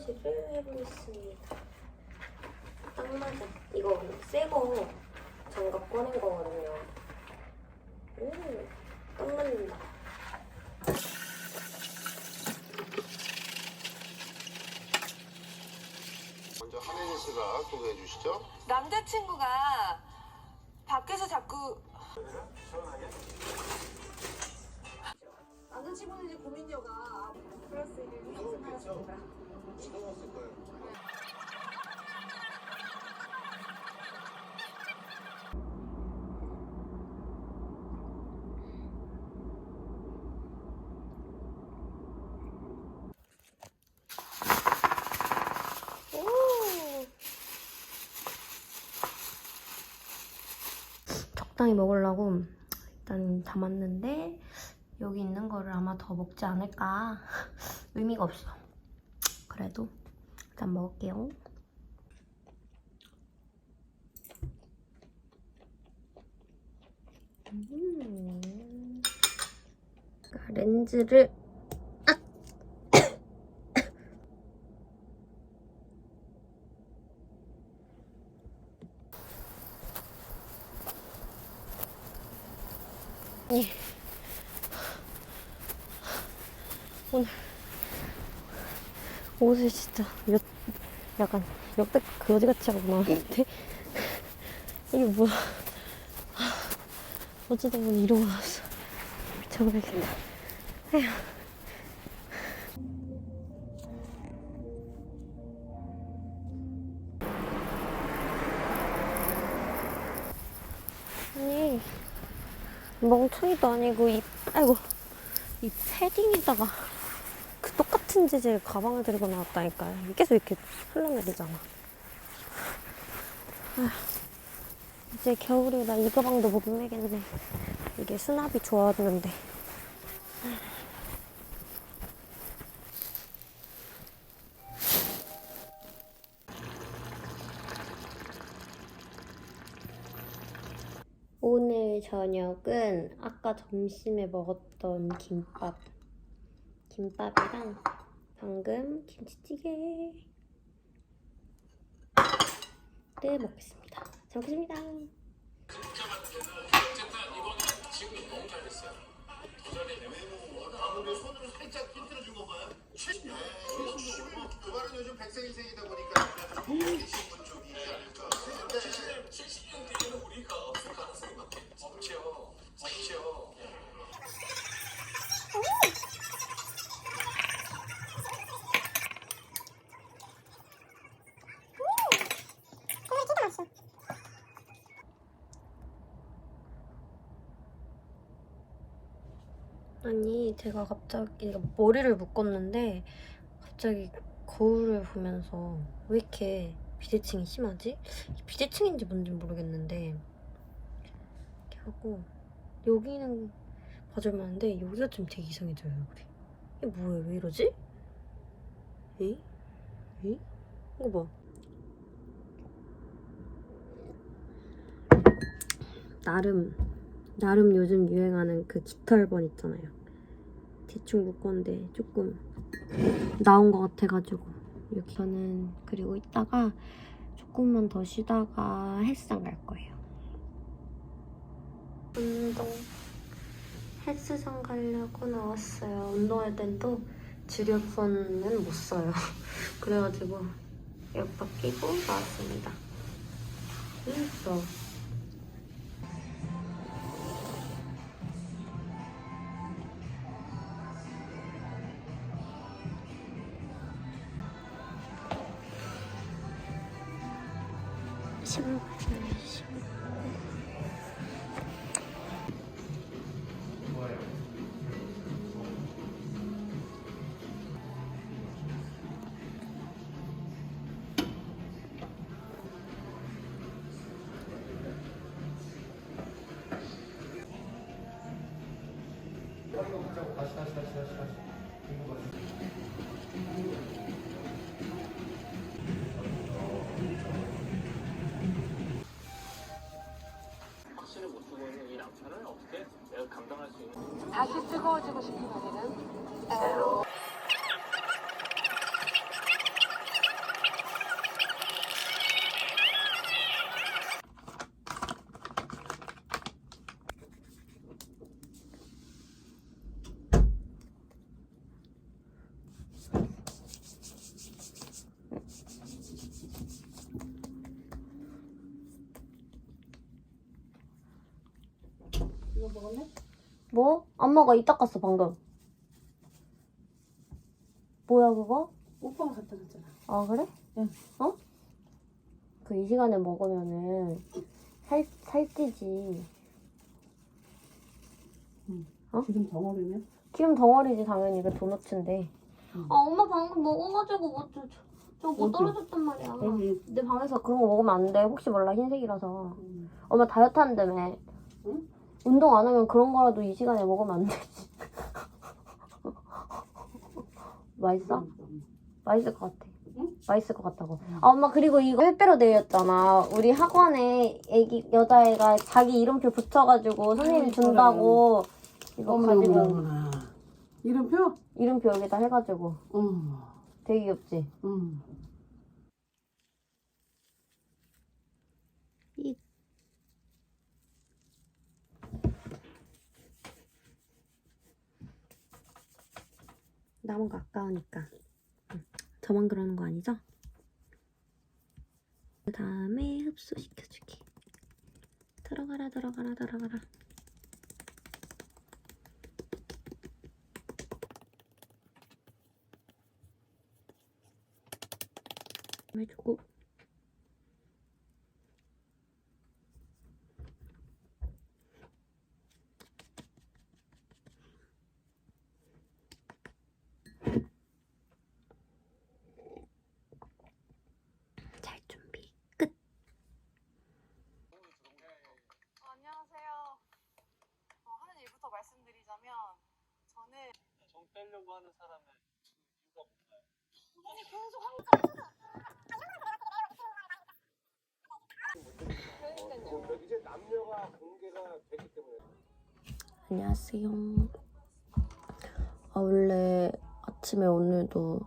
설거지를 해보겠습니다. 딱 맞아. 이거 새거 장갑 꺼낸 거거든요. 오, 딱 맞는다. 먼저 하늘 씨가 소개해 주시죠. 남자친구가 밖에서 자꾸 남자친구는 이제 고민녀가 플러스 1을 생각했습니다. 무서웠을 거예요. 적당히 먹으려고 일단 담았는데 여기 있는 거를 아마 더 먹지 않을까 의미가 없어 그래도 일단 먹을게요 음. 그러니까 렌즈를 옷을 진짜 몇, 약간 역대 거지같이 하고 나왔는데 이게 뭐야 아, 어쩌다 보니 이러고 나왔어 미쳐버리겠다 에휴. 아니 멍청이도 아니고 이 아이고 이 패딩에다가 그 똑같은 재질 가방을 들고 나왔다니까요. 계속 이렇게 흘러내리잖아. 아휴, 이제 겨울이라 이 가방도 못 매겠네. 이게 수납이 좋았는데. 오늘 저녁은 아까 점심에 먹었던 김밥. 김밥이랑 방금 김치찌개 를 먹겠습니다. 잘 먹겠습니다. 그거는 요즘 백세인생이다 보니까 약간 신분 쪽이 아닐까. 근데 70년 뒤에는 우리가 없을 가능성이 많겠죠. 없죠. 없죠. 아니 제가 갑자기 머리를 묶었는데 갑자기 거울을 보면서 왜 이렇게 비대칭이 심하지? 비대칭인지 뭔지 모르겠는데 이렇게 하고 여기는 봐줄만한데 여기가 좀 되게 이상해져요 얼굴이 이게 뭐야 왜 이러지? 에? 에? 이거 봐 나름 나름 요즘 유행하는 그 깃털번 있잖아요. 대충 묶었는데 조금 나온 것 같아가지고 여기서는 그리고 이따가 조금만 더 쉬다가 헬스장 갈 거예요. 운동 헬스장 가려고 나왔어요. 운동할 땐 또 주력선은 못 써요. 그래가지고 에어팟 끼고 나왔습니다. 있어. 확신을 못 두고 있는 이 남편을 어떻게 내가 감당할 수 있는 다시 뜨거워지고 싶은 날에는? 이거 먹을래? 뭐? 안 먹어. 이따 깠어 방금. 뭐야 그거? 오빠가 갖다 줬잖아. 아 그래? 응. 어? 그 이 시간에 먹으면은 살 살찌지. 지금 덩어리면? 기름 덩어리지 당연히 그 도너츠인데. 응. 아 엄마 방금 먹어가지고 뭐저뭐 어디? 떨어졌단 말이야. 여기. 내 방에서 그런 거 먹으면 안 돼. 혹시 몰라 흰색이라서. 음. 엄마 다이어트 한다며. 응? 운동 안 하면 그런 거라도 이 시간에 먹으면 안 되지. 맛있어? 음. 맛있을 것 같아. 응? 맛있을 것 같다고. 아, 엄마 그리고 이거 빼빼로 데이였잖아. 우리 학원에 애기 여자애가 자기 이름표 붙여가지고 선생님 준다고 이거 가지고 어머나. 이름표? 이름표 여기다 해가지고 어. 되게 귀엽지. 음. 남은 거 아까우니까. 응. 저만 그러는 거 아니죠? 그 다음에 흡수시켜주기. 들어가라 들어가라 들어가라. 해주고 잘 준비 끝. 안녕하세요. 어, 하는 일부터 말씀드리자면 저는 정 빼려고 하는 사람의 그 이유가 뭔가요? 이제 남녀가 공개가 되기 때문에 안녕하세요. 아, 원래 아침에 오늘도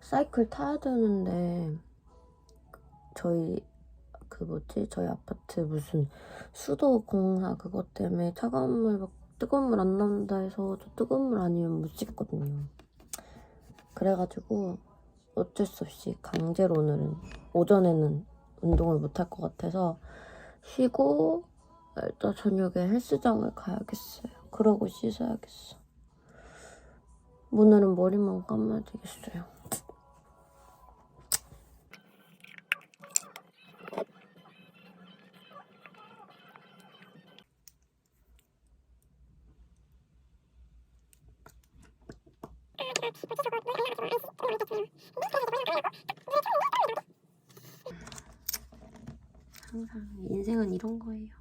사이클 타야 되는데 저희 그 뭐지 저희 아파트 무슨 수도 공사 그것 때문에 차가운 물막 뜨거운 물 안 나온다 해서 저 뜨거운 물 아니면 못 씻거든요. 그래가지고 어쩔 수 없이 강제로 오늘은 오전에는 운동을 못 할 것 같아서 쉬고 일단 저녁에 헬스장을 가야겠어요. 그러고 씻어야겠어. 오늘은 머리만 감아야 되겠어요. 항상 인생은 이런 거예요.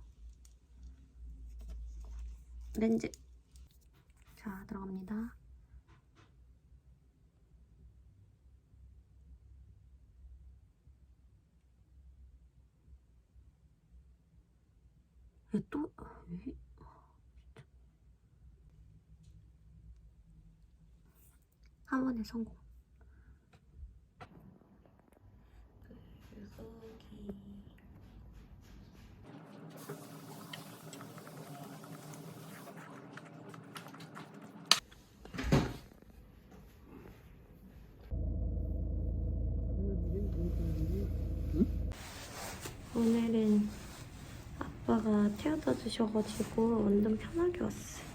렌즈. 자, 들어갑니다. 얘 또, 왜? 한 번에 성공. 오늘은 아빠가 태워다 주셔가지고 완전 편하게 왔어요.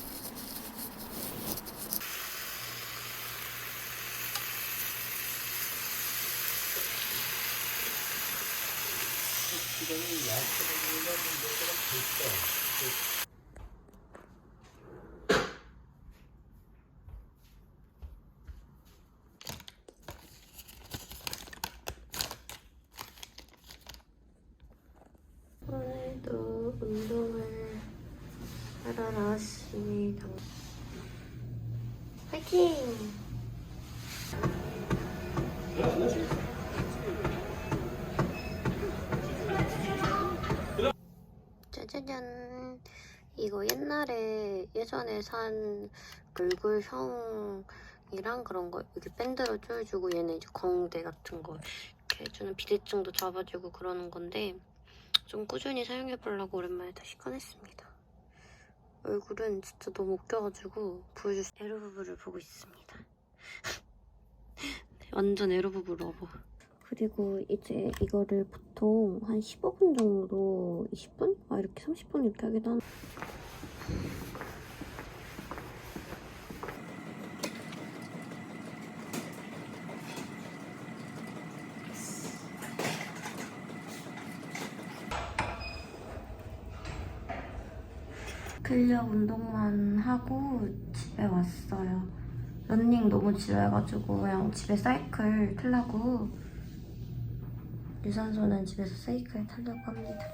오늘도 운동을 하러 나왔습니다. 화이팅! 짜자잔. 이거 옛날에 예전에 산 얼굴형 이랑 그런 거 이렇게 밴드로 조여주고 얘는 이제 광대 같은 거 이렇게 해주는 비대증도 잡아주고 그러는 건데 좀 꾸준히 사용해보려고 오랜만에 다시 꺼냈습니다. 얼굴은 진짜 너무 웃겨가지고 보여줄 수 에로부부를 보고 있습니다. 완전 에로부부 러버. 그리고 이제 이거를 보통 한 15분 정도, 20분? 아 이렇게 30분 이렇게 하기도 하는 근력 운동만 하고 집에 왔어요. 런닝 너무 지루해가지고 그냥 집에 사이클 타려고 유산소는 집에서 사이클 타려고 합니다.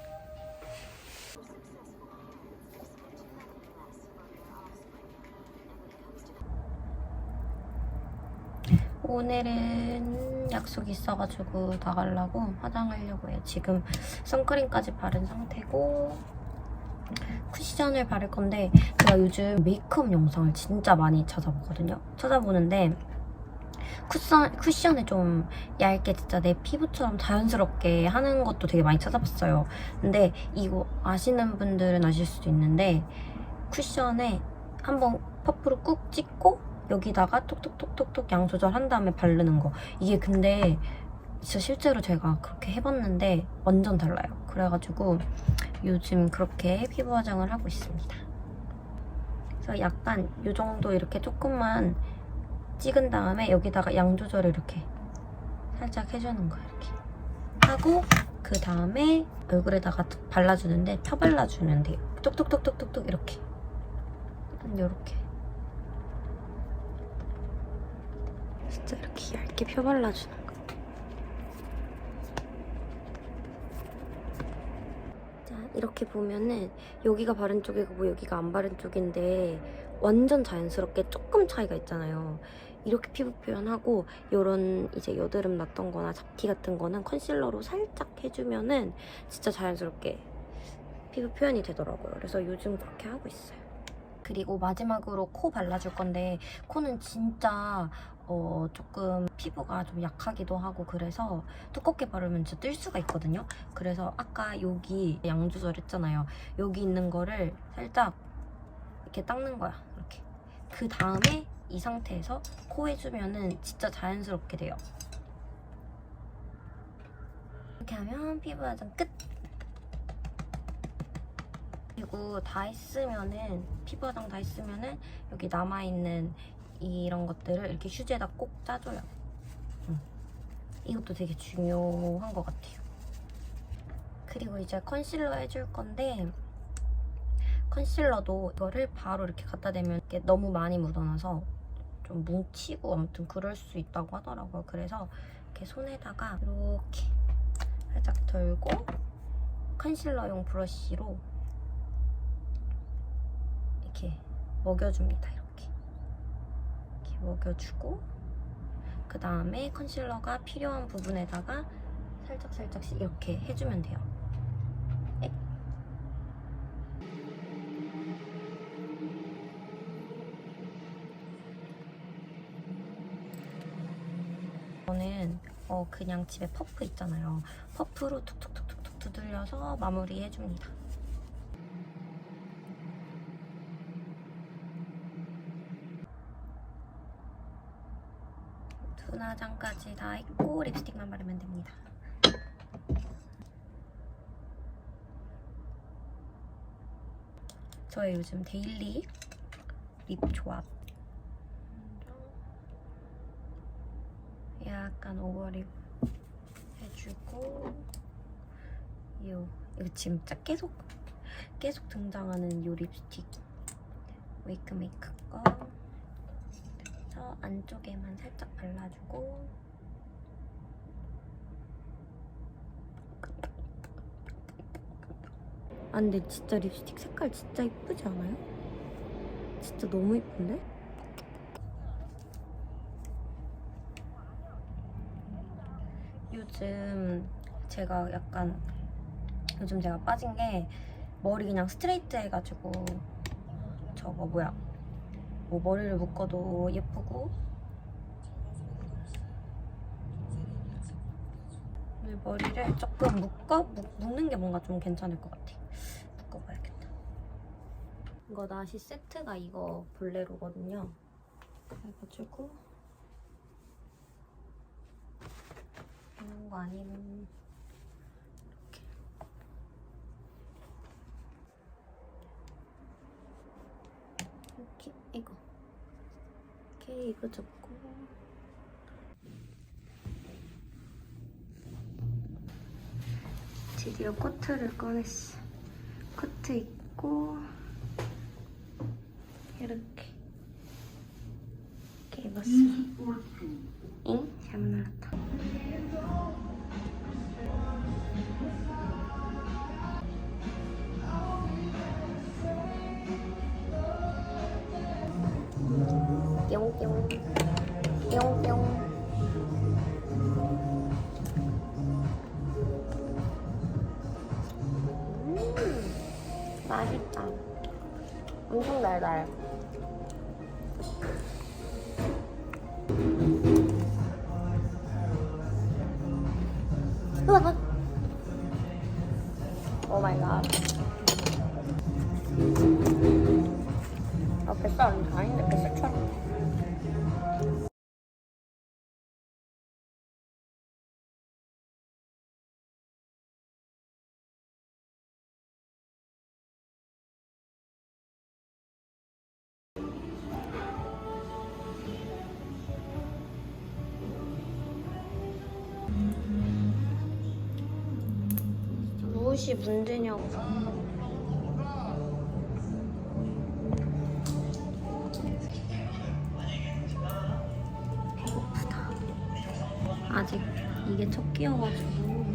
오늘은 약속이 있어가지고 나가려고 화장하려고 해요. 지금 선크림까지 바른 상태고 쿠션을 바를 건데 제가 요즘 메이크업 영상을 진짜 많이 찾아보거든요. 찾아보는데 쿠션, 쿠션을 좀 얇게 진짜 내 피부처럼 자연스럽게 하는 것도 되게 많이 찾아봤어요. 근데 이거 아시는 분들은 아실 수도 있는데 쿠션에 한번 퍼프로 꾹 찍고 여기다가 톡톡톡톡톡 양 조절한 다음에 바르는 거. 이게 근데 진짜 실제로 제가 그렇게 해봤는데 완전 달라요. 그래가지고 요즘 그렇게 피부 화장을 하고 있습니다. 그래서 약간 이 정도 이렇게 조금만 찍은 다음에 여기다가 양 조절을 이렇게 살짝 해주는 거예요. 이렇게 하고 그 다음에 얼굴에다가 발라주는데 펴 발라주면 돼요. 톡톡톡톡톡톡 이렇게 한 요렇게 진짜 이렇게 얇게 펴 발라주는 거. 자 이렇게 보면은 여기가 바른 쪽이고 뭐 여기가 안 바른 쪽인데 완전 자연스럽게 조금 차이가 있잖아요. 이렇게 피부 표현하고 이런 이제 여드름 났던 거나 잡티 같은 거는 컨실러로 살짝 해주면은 진짜 자연스럽게 피부 표현이 되더라고요. 그래서 요즘 그렇게 하고 있어요. 그리고 마지막으로 코 발라줄 건데 코는 진짜 어 조금 피부가 좀 약하기도 하고 그래서 두껍게 바르면 진짜 뜰 수가 있거든요. 그래서 아까 여기 양 조절했잖아요. 여기 있는 거를 살짝 이렇게 닦는 거야. 이렇게. 그 다음에 이 상태에서 코 해주면은 진짜 자연스럽게 돼요. 이렇게 하면 피부 화장 끝! 그리고 다 했으면은 피부 화장 다 했으면은 여기 남아있는 이런 것들을 이렇게 휴지에다 꼭 짜줘요. 음. 이것도 되게 중요한 것 같아요. 그리고 이제 컨실러 해줄 건데 컨실러도 이거를 바로 이렇게 갖다 대면 이게 너무 많이 묻어나서 좀 뭉치고 아무튼 그럴 수 있다고 하더라고요. 그래서 이렇게 손에다가 이렇게 살짝 덜고 컨실러용 브러쉬로 이렇게 먹여줍니다. 이렇게 먹여주고 그 다음에 컨실러가 필요한 부분에다가 살짝 살짝씩 이렇게 해주면 돼요. 에. 저는 어 그냥 집에 퍼프 있잖아요. 퍼프로 툭툭툭툭툭 두들려서 마무리해줍니다. 두나장까지 다 했고 립스틱만 바르면 됩니다. 저의 요즘 데일리 립 조합. 약간 오버립 해주고 요 이거 진짜 계속 계속 등장하는 요 립스틱 웨이크 메이크 거 안쪽에만 살짝 발라주고 아 근데 진짜 립스틱 색깔 진짜 이쁘지 않아요? 진짜 너무 이쁜데? 요즘 제가 약간 요즘 제가 빠진 게 머리 그냥 스트레이트 해가지고 저거 뭐야 뭐 머리를 묶어도 예쁘고. 머리를 조금 묶어? 묶, 는게 뭔가 좀 괜찮을 것 같아. 묶어봐야겠다. 이거 나시 세트가 이거 블레로거든요. 그래가지고. 이런 거 아니면 이거 이렇게 이거 잡고 드디어 코트를 꺼냈어. 코트 입고 이렇게 이렇게 입었어. 응? 엄청 달달. 으악. 무엇이 문제냐고. 아직 이게 첫 끼여가지고